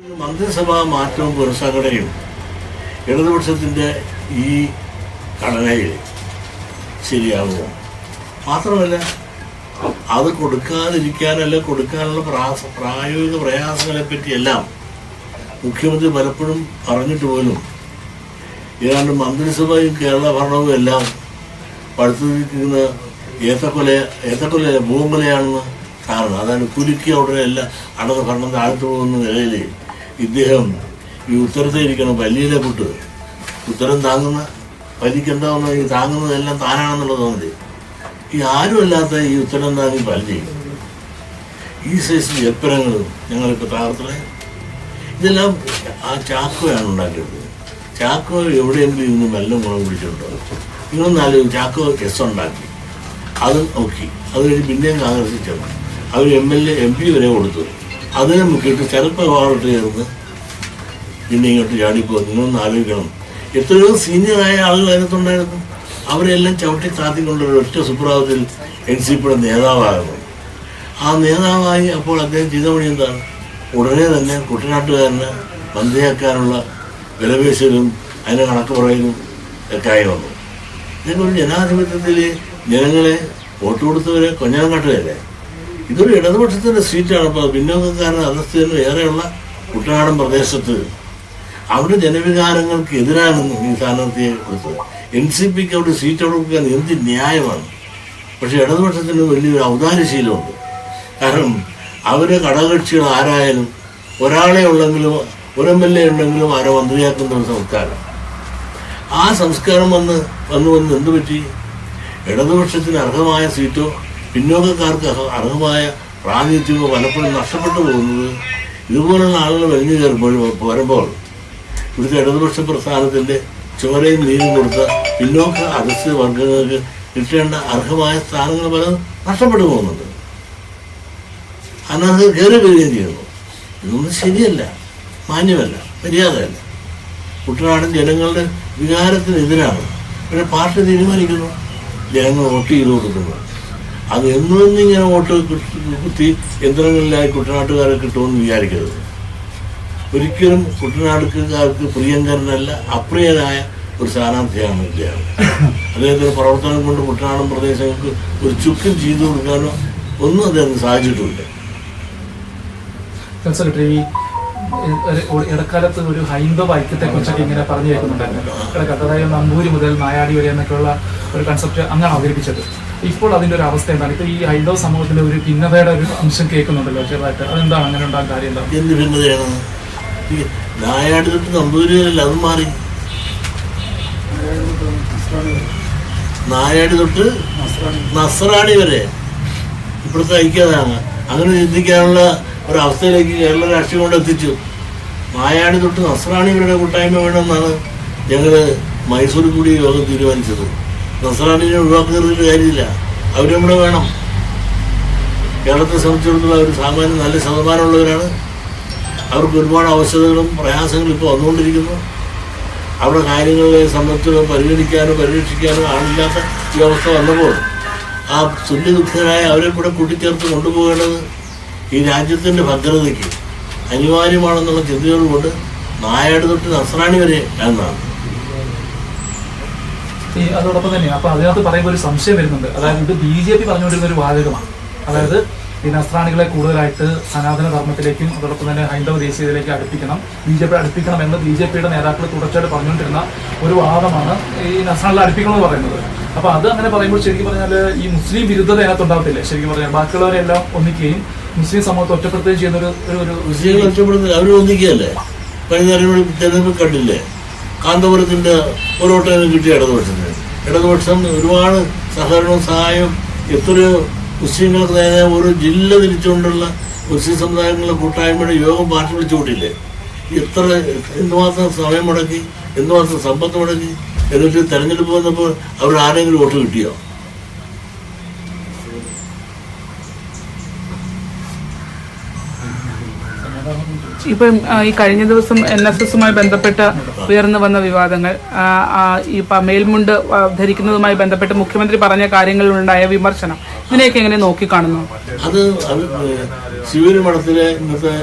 മന്ത്രിസഭാ മാറ്റവും പുനഃസംഘടനയും ഇടതുപക്ഷത്തിന്റെ ഈ ഘടനയിൽ ശരിയാകുമോ? മാത്രമല്ല അത് കൊടുക്കാതിരിക്കാനല്ല കൊടുക്കാനുള്ള പ്രാസ പ്രായോഗിക പ്രയാസങ്ങളെ പറ്റിയെല്ലാം മുഖ്യമന്ത്രി പലപ്പോഴും പറഞ്ഞിട്ട് പോലും ഏതാണ്ട് മന്ത്രിസഭയും കേരള ഭരണവും എല്ലാം പടുത്തിരിക്കുന്ന ഏത്തക്കൊല ഏത്തക്കൊല ഭൂമലയാണെന്ന് കാരണം അതാണ് കുലുക്കിയ ഉടനെ എല്ലാം അടുത്ത ഭരണം താഴ്ത്തു പോകുന്ന നിലയിൽ ഇദ്ദേഹം ഈ ഉത്തരത്തെ ഇരിക്കണം പല്ലിയിലെ പുട്ട്. ഉത്തരം താങ്ങുന്ന പല്ലിക്ക് എന്താവുന്ന ഈ താങ്ങുന്നതെല്ലാം താനാണെന്നുള്ളത് തോന്നി ഈ ആരുമല്ലാത്ത ഈ ഉത്തരം താങ്ങി പല്ലി ഈ സൈസ് ജൽപ്പനങ്ങളും ഞങ്ങളിപ്പോൾ താർത്തണേ ഇതെല്ലാം ആ ചാക്കോയാണ് ഉണ്ടാക്കിയത് ചാക്കോ എവിടെയെങ്കിലും ഇന്ന് മെല്ലെ ഗുണം പിടിച്ചിട്ടുണ്ടോ? ഇങ്ങനൊന്നാലും ചാക്കോ എസ് ഉണ്ടാക്കി. അത് നോക്കി. അത് കഴിഞ്ഞ് പിന്നെയും കോൺഗ്രസിൽ ചെന്നു അവർ M L A M P വരെ കൊടുത്തു. അതിനെ മുക്കിയിട്ട് ചിലപ്പോൾ വാറിട്ട് ചേർന്ന് പിന്നെ ഇങ്ങോട്ട് ചാടിപ്പോ നിങ്ങളൊന്ന് ആലോചിക്കണം. എത്രയോ സീനിയറായ ആളുകൾ അതിനകത്തുണ്ടായിരുന്നു. അവരെല്ലാം ചവിട്ടി താത്തിക്കൊണ്ടൊരു ഒറ്റ സുപ്രഭാതത്തിൽ എൻ സി പിയുടെ നേതാവാകുന്നു ആ നേതാവായി അപ്പോൾ അദ്ദേഹം ചെയ്ത പണി എന്താണ്? ഉടനെ തന്നെ കുട്ടനാട്ടുകാരനെ മന്ത്രിയാക്കാനുള്ള വിലപേശലും അതിന്റെ കണക്ക് പറയലും ഒക്കെ ആയി വന്നു. ഒരു ജനാധിപത്യത്തിൽ ജനങ്ങളെ വോട്ട് കൊടുത്തവരെ കൊഞ്ഞാൻ കാട്ടുകയല്ലേ ഇതൊരു ഇടതുപക്ഷത്തിന്റെ സീറ്റാണ് അപ്പോൾ പിന്നോക്കക്കാരൻ അതിർത്തിയിൽ ഏറെയുള്ള കുട്ടനാടൻ പ്രദേശത്ത് അവിടെ ജനവികാരങ്ങൾക്ക് എതിരാണ് ഈ സ്ഥാനാർത്ഥിയെ കൊടുത്തത് എൻ സി പിക്ക് അവിടെ സീറ്റ് കൊടുക്കാൻ എന്ത് ന്യായമാണ്? പക്ഷെ ഇടതുപക്ഷത്തിന് വലിയൊരു ഔദാര്യശീലമുണ്ട്. കാരണം അവരെ ഘടകകക്ഷികൾ ആരായാലും ഒരാളെ ഉള്ളെങ്കിലും ഒരു എം എൽ എ ഉണ്ടെങ്കിലും ആരോ മന്ത്രിയാക്കുന്ന ഒരു സംസ്കാരം. ആ സംസ്കാരം വന്ന് വന്നു വന്ന് എന്ത് പറ്റി? ഇടതുപക്ഷത്തിന് അർഹമായ സീറ്റോ പിന്നോക്കക്കാർക്ക് അർഹമായ പ്രാതിനിധ്യമോ പലപ്പോഴും നഷ്ടപ്പെട്ടു പോകുന്നത് ഇതുപോലുള്ള ആളുകൾ വലിഞ്ഞു കയറുമ്പോൾ വരുമ്പോൾ ഇവിടുത്തെ ഇടതുപക്ഷ പ്രസ്ഥാനത്തിന്റെ ചോരയും നീരും കൊടുത്ത പിന്നോക്ക അധസ്ഥ വർഗങ്ങൾക്ക് കിട്ടേണ്ട അർഹമായ സ്ഥാനങ്ങൾ പലതും നഷ്ടപ്പെട്ടു പോകുന്നുണ്ട്. അതിനകത്ത് കയറി വരികയും ചെയ്യുന്നു. ഇതൊന്നും ശരിയല്ല. മാന്യമല്ല. മര്യാദയല്ല. കുട്ടനാടൻ ജനങ്ങളുടെ വികാരത്തിനെതിരാണ്. പക്ഷെ പാർട്ടി തീരുമാനിക്കുന്നു. ജനങ്ങൾ വോട്ട് ചെയ്ത് കൊടുക്കുന്നു. അത് എന്നും ഇങ്ങനെ വോട്ട് കുത്തി- യന്ത്രങ്ങളിലായി കുട്ടനാട്ടുകാരെ കിട്ടുമെന്ന് വിചാരിക്കരുത്. ഒരിക്കലും കുട്ടനാട്ടുകാർക്ക് പ്രിയങ്കരനല്ല അപ്രിയനായ ഒരു സ്ഥാനാർത്ഥിയാണ് ഇദ്ദേഹം അദ്ദേഹത്തിന്റെ പ്രവർത്തനം കൊണ്ട് കുട്ടനാടൻ പ്രദേശങ്ങൾക്ക് ഒരു ചുക്കും ചെയ്തു കൊടുക്കാനോ ഒന്നും അദ്ദേഹം സെക്രട്ടറി ഒരു ഇടക്കാലത്ത് ഒരു ഹൈന്ദവ ഐക്യത്തെ കുറിച്ചൊക്കെ ഇങ്ങനെ പറഞ്ഞു കേൾക്കുന്നുണ്ടായിരുന്നു. അതായത് നമ്പൂരി മുതൽ നായാടി വരെ എന്നൊക്കെയുള്ള ഒരു കൺസെപ്റ്റ് അങ്ങനെ അവതരിപ്പിച്ചത്. ഇപ്പോൾ അതിന്റെ ഒരു അവസ്ഥ എന്താണ്? ഇപ്പോൾ ഈ ഹൈന്ദവ സമൂഹത്തിലെ ഒരു ഭിന്നതയുടെ ഒരു അംശം കേൾക്കുന്നുണ്ടല്ലോ ചെറുതായിട്ട്. അതെന്താണ് അങ്ങനെ ഉണ്ടാകാൻ കാര്യം എന്താണ്? എന്ത് ഭിന്നതയാണ്? നായാട് തൊട്ട് നായാടി തൊട്ട് നസ്രാണി വരെ. ഇപ്പോഴത്തെ ഐക്യതാണ് അങ്ങനെ ചിന്തിക്കാനുള്ള ഒരു അവസ്ഥയിലേക്ക് കേരള രാഷ്ട്രീയം കൊണ്ട് എത്തിച്ചു. നായാടി തൊട്ട് നസ്രാണി വരെ കൂട്ടായ്മ വേണമെന്നാണ് ഞങ്ങൾ മൈസൂർ കൂടി യോഗം തീരുമാനിച്ചത്. നസ്രാണിനെ ഒഴിവാക്കുന്നതിൽ കാര്യമില്ല. അവരും കൂടെ വേണം. കേരളത്തെ സംബന്ധിച്ചിടത്തോളം അവർ സാമാന്യം നല്ല ശതമാനമുള്ളവരാണ്. അവർക്ക് ഒരുപാട് അവശതകളും പ്രയാസങ്ങളും ഇപ്പോൾ വന്നുകൊണ്ടിരിക്കുന്നു. അവിടെ കാര്യങ്ങളെ സംബന്ധിച്ച് പരിഗണിക്കാനോ പരിരക്ഷിക്കാനോ ആളില്ലാത്ത ഈ അവസ്ഥ വന്നപ്പോൾ ആ തുല്യദുഃഖരായ അവരെ കൂടെ കൂട്ടിച്ചേർത്ത് കൊണ്ടുപോകേണ്ടത് ഈ രാജ്യത്തിന്റെ ഭദ്രതയ്ക്ക് അനിവാര്യമാണെന്നുള്ള ചിന്തയോടുകൊണ്ട് നായാട് തൊട്ട് നസ്രാണി വരെ എന്നാണ് ഈ അതോടൊപ്പം തന്നെയാണ്. അപ്പൊ അതിനകത്ത് പറയുമ്പോൾ ഒരു സംശയം വരുന്നുണ്ട്. അതായത് ഇത് ബി ജെ പി പറഞ്ഞുകൊണ്ടിരുന്ന ഒരു വാചകമാണ്. അതായത് ഈ നസ്രാണികളെ കൂടുതലായിട്ട് സനാതന ധർമ്മത്തിലേക്കും അതോടൊപ്പം തന്നെ ഹൈന്ദവ ദേശീയതയിലേക്ക് അടുപ്പിക്കണം ബി ജെ പി അടുപ്പിക്കണം എന്ന് ബി ജെ പിയുടെ നേതാക്കൾ തുടർച്ചയായിട്ട് പറഞ്ഞുകൊണ്ടിരുന്ന ഒരു വാദമാണ് ഈ നസ്രാണികളെ അടുപ്പിക്കണം എന്ന് പറയുന്നത്. അപ്പൊ അത് അങ്ങനെ പറയുമ്പോൾ ശരിക്കും പറഞ്ഞാൽ ഈ മുസ്ലിം വിരുദ്ധത അതിനകത്ത് ഉണ്ടാവത്തില്ലേ? ശരിക്കും പറഞ്ഞാൽ ബാക്കിയുള്ളവരെല്ലാം ഒന്നിക്കുകയും മുസ്ലിം സമൂഹത്തെ ഒറ്റപ്പെടുത്തുകയും ചെയ്യുന്ന ഒരു ഒരു ഒറ്റപ്പെടുന്നില്ല അവർ ഒന്നിക്കുകയല്ലേ? കഴിഞ്ഞ തെരഞ്ഞെടുപ്പ് കണ്ടില്ലേ? കാന്തപുരത്തിന്റെ ഒരു ഓട്ടം കിട്ടിയ ഇടതുപക്ഷത്തിന്. ഇടതുപക്ഷം ഒരുപാട് സഹകരണവും സഹായവും എത്രയോ മുസ്ലിങ്ങൾക്ക് നേരെ ഒരു ജില്ല തിരിച്ചുകൊണ്ടുള്ള മുസ്ലിം സമുദായങ്ങളുടെ കൂട്ടായ്മയുടെ യോഗം പാർട്ടി വിളിച്ചു എത്ര എന്തുമാത്രം സമയം മുടക്കി എന്തുമാത്രം സമ്പത്ത് മുടക്കി എന്നിട്ട് തെരഞ്ഞെടുപ്പ് വന്നപ്പോൾ അവർ ആരെങ്കിലും വോട്ട് കിട്ടിയോ? ഇപ്പം ഈ കഴിഞ്ഞ ദിവസം എൻ എസ് എസുമായി ബന്ധപ്പെട്ട് ഉയർന്നു വന്ന വിവാദങ്ങൾ ഈ മേൽമുണ്ട് ധരിക്കുന്നതുമായി ബന്ധപ്പെട്ട് മുഖ്യമന്ത്രി പറഞ്ഞ കാര്യങ്ങളിലുണ്ടായ വിമർശനം ഇതിനെയൊക്കെ എങ്ങനെ നോക്കിക്കാണുന്നു? അത് അത് ശിവരി മഠത്തിലെ ഇന്നത്തെ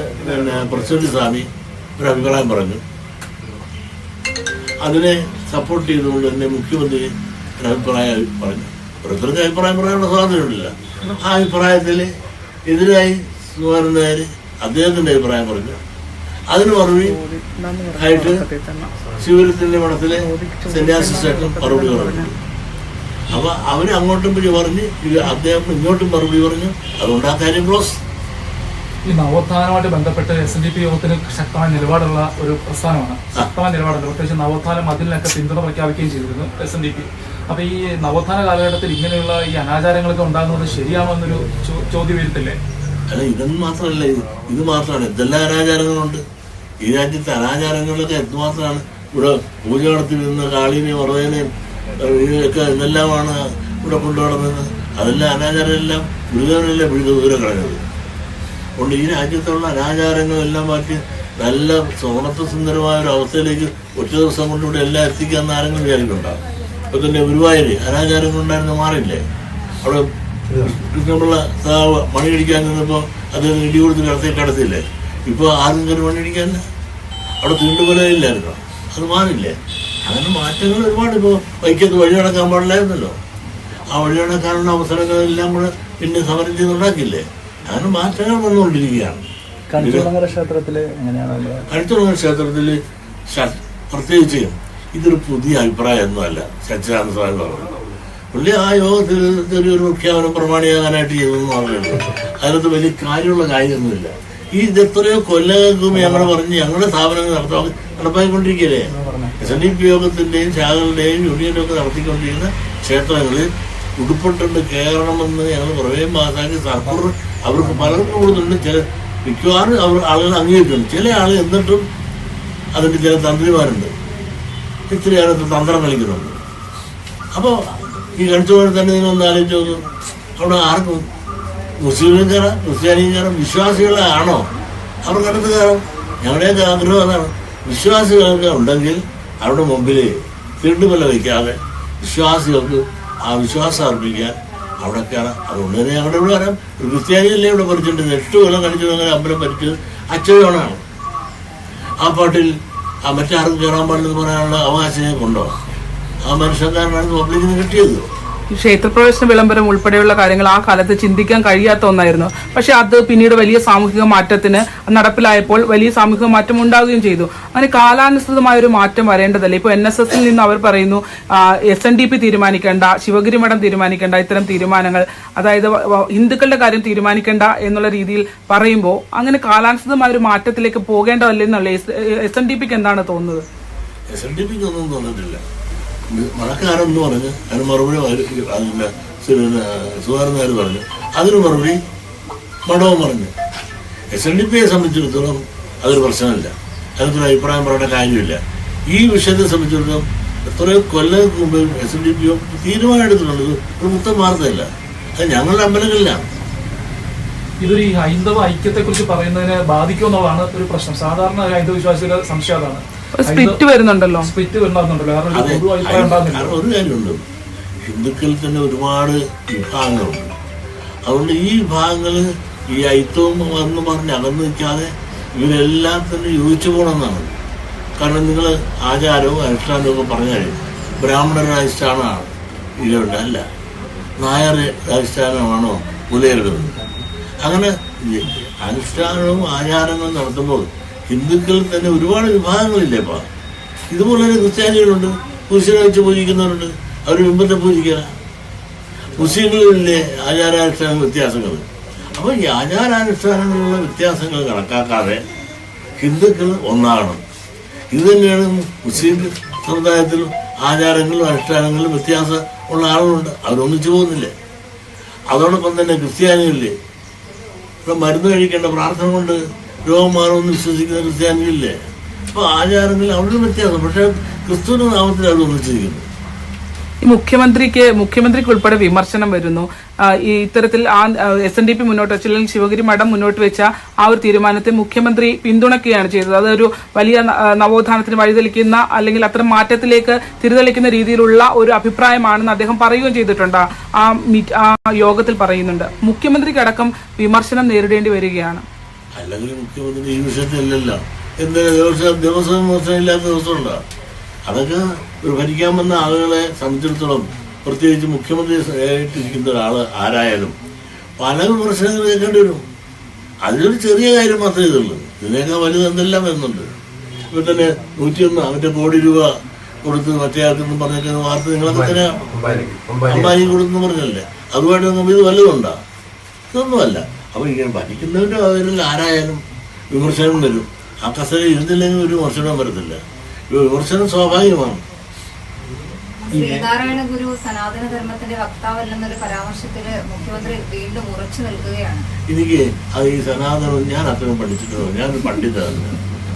പ്രസിഡന്റ് സ്വാമി ഒരു അഭിപ്രായം പറഞ്ഞു. അതിനെ സപ്പോർട്ട് ചെയ്തുകൊണ്ട് തന്നെ മുഖ്യമന്ത്രി ഒരു അഭിപ്രായം പറഞ്ഞു. ഓരോരുത്തർക്ക് അഭിപ്രായം പറയാനുള്ള സ്വാതന്ത്ര്യമില്ല. ആ അഭിപ്രായത്തിൽ എതിരായി സുകുമാരൻ നായർ അദ്ദേഹത്തിന്റെ അഭിപ്രായം പറഞ്ഞു. അതിന് മറുപടി ആയിട്ട് ശിവരത്തിന്റെ മഠത്തിലെ സന്യാസിസ്റ്റേറ്റും മറുപടി പറഞ്ഞു അപ്പൊ അവന് അങ്ങോട്ടും പിന്നെ പറഞ്ഞ് അദ്ദേഹം ഇങ്ങോട്ടും മറുപടി പറഞ്ഞു. അതുകൊണ്ട് ആ കാര്യം ക്ലോസ്. ഈ നവോത്ഥാനവുമായിട്ട് ബന്ധപ്പെട്ട് എസ് എൻ ഡി പി യോഗത്തിന് ശക്തമായ നിലപാടുള്ള ഒരു പ്രസ്ഥാനമാണ്. ശക്തമായ നിലപാടുണ്ട്. പ്രത്യേകിച്ച് നവോത്ഥാനം അതിനൊക്കെ പിന്തുണ പ്രഖ്യാപിക്കുകയും ചെയ്തിരുന്നു എസ് എൻ ഡി പി അപ്പൊ ഈ നവോത്ഥാന കാലഘട്ടത്തിൽ ഇങ്ങനെയുള്ള ഈ അനാചാരങ്ങളൊക്കെ ഉണ്ടാകുന്നത് ശരിയാണോ എന്നൊരു ചോദ്യം വരുത്തില്ലേ അല്ല ഇതൊന്നും മാത്രമല്ല. ഇത് ഇത് മാത്രമാണ്. എന്തെല്ലാം അനാചാരങ്ങളുണ്ട് ഈ രാജ്യത്തെ അനാചാരങ്ങളൊക്കെ എന്തുമാത്രമാണ്? ഇവിടെ പൂജ നടത്തി വരുന്ന കാളിനെയും ഉറവേനെയും ഇതൊക്കെ എന്തെല്ലാമാണ് ഇവിടെ കൊണ്ടുനടന്നത്? അതെല്ലാം അനാചാരമെല്ലാം ഗുരുതരമല്ല പിഴുത ദൂരം കളഞ്ഞത് അതുകൊണ്ട് ഈ രാജ്യത്തുള്ള അനാചാരങ്ങളെല്ലാം മാറ്റി നല്ല സോണത്ത് സുന്ദരമായ ഒരു അവസ്ഥയിലേക്ക് ഒറ്റ ദിവസം കൊണ്ട് ഇവിടെ എല്ലാം എത്തിക്കാൻ ആരെങ്കിലും വിചാരിക്കുന്നുണ്ടാവും ഇപ്പം തന്നെ ഗുരുവായൂര് അനാചാരങ്ങൾ ഉണ്ടായിരുന്നു മാറില്ലേ അവിടെ കൃഷ്ണപിള്ള മണി മണിയടിക്കാൻ നിന്നപ്പോൾ അദ്ദേഹം ഇടി കൊടുത്ത് കടത്തി കടത്തില്ലേ ഇപ്പോൾ ആരും കയറി മണിയടിക്കാനില്ല അവിടെ തീണ്ടുകൊലയില്ലായിരുന്നോ അത് മാറില്ലേ? അങ്ങനെ മാറ്റങ്ങൾ ഒരുപാട് ഇപ്പോൾ വൈക്കത്ത് വഴി നടക്കാൻ പാടില്ലായിരുന്നല്ലോ. ആ വഴി നടക്കാനുള്ള അവസരങ്ങളെല്ലാം കൂടെ പിന്നെ സമരം ചെയ്തുണ്ടാക്കില്ലേ? അങ്ങനെ മാറ്റങ്ങൾ വന്നുകൊണ്ടിരിക്കുകയാണ്. ക്ഷേത്രത്തിൽ അടുത്തുള്ള ക്ഷേത്രത്തിൽ പ്രത്യേകിച്ച് ഇതൊരു പുതിയ അഭിപ്രായം ഒന്നുമല്ല സച്ചിദാനന്ദ സ്വാമി പറഞ്ഞു പുള്ളി ആ യോഗത്തിൽ ചെറിയൊരു പ്രഖ്യാപനം പ്രമാണിയാകാനായിട്ട് ചെയ്തെന്ന് പറഞ്ഞിട്ടുണ്ട്. അതിനകത്ത് വലിയ കാര്യമുള്ള കാര്യമൊന്നുമില്ല. ഈ ഇത് എത്രയോ കൊല്ലങ്ങൾക്കും ഞങ്ങൾ പറഞ്ഞ് ഞങ്ങളുടെ സ്ഥാപനങ്ങൾ നടത്താൻ നടപ്പാക്കിക്കൊണ്ടിരിക്കുകയല്ലേ എസ് എൻ ഡി പി യോഗത്തിന്റെയും ശാഖകളുടെയും യൂണിയനും ഒക്കെ നടത്തിക്കൊണ്ടിരിക്കുന്ന ക്ഷേത്രങ്ങളിൽ ഉടുപ്പിട്ടുണ്ട് കയറണമെന്ന് ഞങ്ങൾ പ്രമേയം മാസാക്കി സർക്കാർ അവർക്ക് പലർക്കും കൊടുക്കുന്നുണ്ട് ചില മിക്കവാറും അവർ ആളുകൾ അംഗീകരിക്കുന്നുണ്ട് ചില ആൾ എന്നിട്ടും അതിന്റെ ചില തന്ത്രിമാരുണ്ട്. ഇത്തിരി അതിനകത്ത് തന്ത്രം കളിക്കുന്നുണ്ട് അപ്പോൾ ഈ കണിച്ചുപോലെ തന്നെ നിങ്ങളൊന്ന് ആലോചിച്ച് അവിടെ ആർക്കും മുസ്ലിമിനും കയറാം ക്രിസ്ത്യാനിയും കയറാം വിശ്വാസികളാണോ അവർക്കടുത്ത് കയറാം ഞങ്ങളുടെയൊക്കെ ആഗ്രഹം അതാണ്. വിശ്വാസികളൊക്കെ ഉണ്ടെങ്കിൽ അവരുടെ മുമ്പിൽ തിണ്ടുമല്ല വയ്ക്കാതെ വിശ്വാസികൾക്ക് ആ വിശ്വാസം അർപ്പിക്കാൻ അവിടെ കയറാം അതുകൊണ്ട് തന്നെ ഞങ്ങളുടെ ഇവിടെ വരാം. ഒരു ക്രിസ്ത്യാനിയല്ലേ ഇവിടെ പഠിച്ചിട്ടുണ്ട് എട്ട് കൊല്ലം കളിച്ചത് അങ്ങനെ അമ്പലം പഠിച്ചത് അച്ഛനാണ് ആ പാട്ടിൽ ആ മറ്റാർക്കും കയറാൻ പാടില്ലെന്ന് പറയാനുള്ള അവകാശം കൊണ്ടോ ആ മനുഷ്യക്കാരനാണ് പബ്ലിക്കിന് കിട്ടിയത്. ക്ഷേത്രപ്രവേശന വിളംബരം ഉൾപ്പെടെയുള്ള കാര്യങ്ങൾ ആ കാലത്ത് ചിന്തിക്കാൻ കഴിയാത്ത ഒന്നായിരുന്നു. പക്ഷെ അത് പിന്നീട് വലിയ സാമൂഹിക മാറ്റത്തിന് നടപ്പിലായപ്പോൾ വലിയ സാമൂഹിക മാറ്റം ഉണ്ടാവുകയും ചെയ്തു. അങ്ങനെ കാലാനുസൃതമായ ഒരു മാറ്റം വരേണ്ടതല്ലേ? ഇപ്പോൾ എൻ എസ് എസിൽ നിന്ന് അവർ പറയുന്നു എസ് എൻ ഡി പി തീരുമാനിക്കേണ്ട ശിവഗിരി മഠം തീരുമാനിക്കേണ്ട ഇത്തരം തീരുമാനങ്ങൾ അതായത് ഹിന്ദുക്കളുടെ കാര്യം തീരുമാനിക്കേണ്ട എന്നുള്ള രീതിയിൽ പറയുമ്പോൾ അങ്ങനെ കാലാനുസൃതമായ ഒരു മാറ്റത്തിലേക്ക് പോകേണ്ടതല്ലേ എന്നുള്ള എസ് എൻ ഡി പിക്ക് എന്താണ് തോന്നുന്നത്? എസ് എൻ ഡി ഒന്നും തോന്നിട്ടില്ല മഴക്കാരെന്ന് പറഞ്ഞ്. അതിന് മറുപടി അതിന്റെ സുധാകരനാർ പറഞ്ഞു. അതിന് മറുപടി മഠവും പറഞ്ഞു. എസ് എൻ ഡി പിയെ സംബന്ധിച്ചിടത്തോളം അതൊരു പ്രശ്നമില്ല. അതിനൊരു അഭിപ്രായം പറയേണ്ട കാര്യമില്ല. ഈ വിഷയത്തെ സംബന്ധിച്ചിടത്തോളം എത്രയോ കൊല്ലങ്ങൾക്ക് മുമ്പ് എസ് എൻ ഡി പിയോ തീരുമാനം എടുത്തിട്ടുള്ളത് ഒരു മുത്തം വാർത്തയല്ല. അത് ഞങ്ങളുടെ അമ്പലങ്ങളിലാണ്. ഇതൊരു ഈ ഹൈന്ദവ ഐക്യത്തെ കുറിച്ച് പറയുന്നതിനെ ബാധിക്കുമെന്നുള്ളതാണ് ഒരു പ്രശ്നം. സാധാരണ ഹൈന്ദവ വിശ്വാസികളുടെ സംശയം അതാണ്. സ്പ്ലിറ്റ് വരുന്നുണ്ടല്ലോ. സ്പ്ലിറ്റ് വരുന്നുണ്ടല്ലോ കാരണം ഒരു കാര്യമുണ്ട്. ഹിന്ദുക്കളിൽ തന്നെ ഒരുപാട് വിഭാഗങ്ങളുണ്ട്. അതുകൊണ്ട് ഈ വിഭാഗങ്ങൾ ഈ അയിത്തവും എന്ന് പറഞ്ഞ് അകന്നു നിൽക്കാതെ ഇവരെല്ലാം തന്നെ യോജിച്ചു പോകണമെന്നാണ്. കാരണം നിങ്ങൾ ആചാരവും അനുഷ്ഠാനവും ഒക്കെ പറഞ്ഞു കഴിഞ്ഞു ബ്രാഹ്മണരുടെ അധിഷ്ഠാനമാണ് ഇതിലുണ്ട് അല്ല. നായർ അധിഷ്ഠാനമാണോ മുലയിടുന്നത് അങ്ങനെ ഈ അനുഷ്ഠാനവും ആചാരങ്ങളും നടത്തുമ്പോൾ ഹിന്ദുക്കളിൽ തന്നെ ഒരുപാട് വിഭാഗങ്ങളില്ലേ ഇപ്പം? ഇതുപോലെ തന്നെ ക്രിസ്ത്യാനികളുണ്ട്. പുരുഷനെ വെച്ച് പൂജിക്കുന്നവരുണ്ട്. അവർ ബിംബത്തെ പൂജിക്കുക മുസ്ലിങ്ങളിലെ ആചാരാനുഷ്ഠാന വ്യത്യാസങ്ങൾ? അപ്പോൾ ഈ ആചാരാനുഷ്ഠാനങ്ങളിലുള്ള വ്യത്യാസങ്ങൾ കണക്കാക്കാതെ ഹിന്ദുക്കൾ ഒന്നാണ്. ഇത് തന്നെയാണ് മുസ്ലിം സമുദായത്തിലും ആചാരങ്ങളും അനുഷ്ഠാനങ്ങളിലും വ്യത്യാസം ഉള്ള ആളുകളുണ്ട്. അവരൊന്നിച്ചു പോകുന്നില്ലേ. അതോടൊപ്പം തന്നെ ക്രിസ്ത്യാനികളിൽ ഇവിടെ മരുന്ന് കഴിക്കേണ്ട പ്രാർത്ഥന കൊണ്ട് രോഗം മാറുമെന്ന് വിശ്വസിക്കുന്ന ക്രിസ്ത്യാനികളില്ലേ? അപ്പോൾ ആചാരങ്ങളിൽ അവരുടെ വ്യത്യാസം. പക്ഷേ ക്രിസ്തുവിന്റെ നാമത്തിൽ അവർ ഒന്നിച്ചിരിക്കുന്നു ഈ മുഖ്യമന്ത്രിക്ക് മുഖ്യമന്ത്രിക്ക് ഉൾപ്പെടെ വിമർശനം വരുന്നു. ഈ ഇത്തരത്തിൽ ആ എസ് എൻ ഡി പി മുന്നോട്ട് വെച്ച ശിവഗിരി മഠം മുന്നോട്ട് വെച്ച ആ ഒരു തീരുമാനത്തെ മുഖ്യമന്ത്രി പിന്തുണയ്ക്കുകയാണ് ചെയ്തത്. അതൊരു വലിയ നവോത്ഥാനത്തിന് വഴിതെളിക്കുന്ന അല്ലെങ്കിൽ അത്തരം മാറ്റത്തിലേക്ക് തിരിതെളിക്കുന്ന രീതിയിലുള്ള ഒരു അഭിപ്രായമാണെന്ന് അദ്ദേഹം പറയുകയും ചെയ്തിട്ടുണ്ട്. ആ യോഗത്തിൽ പറയുന്നുണ്ട്. മുഖ്യമന്ത്രിക്കടക്കം വിമർശനം നേരിടേണ്ടി വരികയാണ്. അല്ലെങ്കിൽ മുഖ്യമന്ത്രി ഈ വിഷയത്തിലല്ല എന്തെങ്കിലും ദിവസം ദിവസം മോശമില്ലാത്ത ദിവസമുണ്ടോ? അതൊക്കെ ഒരു ഭരിക്കാൻ വന്ന ആളുകളെ സംബന്ധിച്ചിടത്തോളം പ്രത്യേകിച്ച് മുഖ്യമന്ത്രി ആയിട്ടിരിക്കുന്ന ഒരാൾ ആരായാലും പല പ്രശ്നങ്ങൾ കേൾക്കേണ്ടി വരും. അതിലൊരു ചെറിയ കാര്യം മാത്രമേ ഇതുള്ളൂ. ഇതിനേക്കാൾ വലുത് എന്തെല്ലാം വരുന്നുണ്ട്? ഇപ്പൊ തന്നെ നൂറ്റിയൊന്ന് അവന്റെ കോടി രൂപ കൊടുത്ത് മറ്റേ ആൾക്കെന്ന് പറഞ്ഞിട്ട് വാർത്ത നിങ്ങളൊക്കെ തന്നെ അമ്പാനി കൊടുത്തെന്ന് പറഞ്ഞല്ലേ? അതുമായിട്ട് നമുക്ക് ഇത് വല്ലതുണ്ടോ ഇതൊന്നുമല്ല. അപ്പൊ ഇങ്ങനെ ഭരിക്കുന്നവരുടെ അവരിൽ ആരായാലും വിമർശനം വരും. ആ കസേര ഇരുന്നില്ലെങ്കിൽ ഒരു വിമർശനം വരത്തില്ല. വിമർശനം സ്വാഭാവികമാണ്. ശ്രീനാരായണ ഗുരു സനാതന ധർമ്മത്തിന്റെ വക്താവല്ലെന്നൊരു പരാമർശത്തിൽ മുഖ്യമന്ത്രി വീണ്ടും ഉറച്ചു നിൽക്കുകയാണ്. എനിക്ക് അത് ഈ സനാതനം ഞാൻ അത്രയും പഠിച്ചിട്ടുണ്ടോ? ഞാൻ പണ്ഡിതാണ്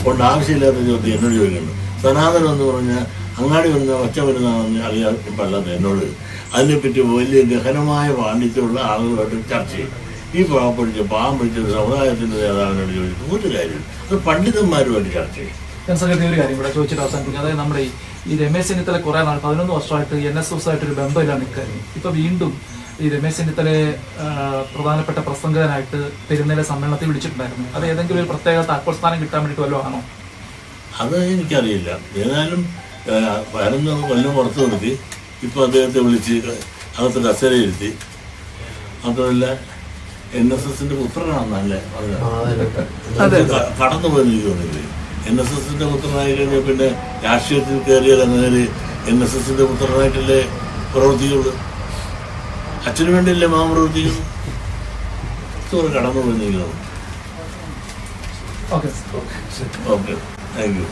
കൊണ്ട് ആവശ്യമില്ലാത്ത ചോദ്യം എന്നോട് ചോദിക്കുന്നു. സനാതനം എന്ന് പറഞ്ഞാൽ അങ്ങാടി വരുന്ന ഒച്ച വരുന്ന അറിയാൻ പാടില്ലാത്ത എന്നോട്. അതിനെപ്പറ്റി വലിയ ഗഹനമായ പാണ്ഡിത്യമുള്ള ആളുകളോട് ചർച്ച ചെയ്യും. ഈ പാവം പിടിച്ച പാവം പിടിച്ച സമുദായത്തിന്റെ നേതാവിനോട് ചോദിച്ചു ഒരു കാര്യം അത് പണ്ഡിതന്മാരുമായിട്ട് ചർച്ച ചെയ്യും. ഞാൻ സംഗതി ഒരു കാര്യം കൂടെ ചോദിച്ചിട്ട് അവസാനിപ്പിക്കും. അതായത് നമ്മുടെ ഈ രമേശ് ചെന്നിത്തല കുറെ നാൾ പതിനൊന്ന് വർഷമായിട്ട് എൻ എസ് എസ് ആയിട്ട് ഒരു ബന്ധമില്ല നിൽക്കായിരുന്നു ഇപ്പൊ വീണ്ടും ഈ രമേശ് ചെന്നിത്തലയെ ആ, പ്രധാനപ്പെട്ട പ്രസംഗകനായിട്ട് പെരുന്നേല സമ്മേളനത്തിൽ വിളിച്ചിട്ടുണ്ടായിരുന്നു. അത് ഏതെങ്കിലും ഒരു പ്രത്യേക താക്കോൽ സ്ഥാനം കിട്ടാൻ വേണ്ടിയിട്ട് വല്ലതും ആണോ? അത് എനിക്കറിയില്ല. ഏതായാലും പതിനൊന്ന് കൊല്ലം പുറത്ത് നിർത്തി. ഇപ്പൊ അദ്ദേഹത്തെ വിളിച്ച് അകത്ത് കസേരയിരുത്തി. മാത്രമല്ല എൻ എസ് എസിന്റെ പുത്രനാണെന്നല്ലേ കടന്നു പോയില്ലേ എൻ എസ് എസിന്റെ പുത്രനായി കഴിഞ്ഞാൽ പിന്നെ രാഷ്ട്രീയത്തിൽ കയറിയാൽ അങ്ങനെ എൻ എസ് എസിന്റെ പുത്രനായിട്ടല്ലേ പ്രവർത്തിക്കുള്ളൂ? അച്ഛനു വേണ്ടിയല്ലേ മാം പ്രവർത്തിക്കുന്നു? ഇതുവരെ കടന്നു തോന്നുന്നു ഓക്കെ. ഓക്കെ. Thank you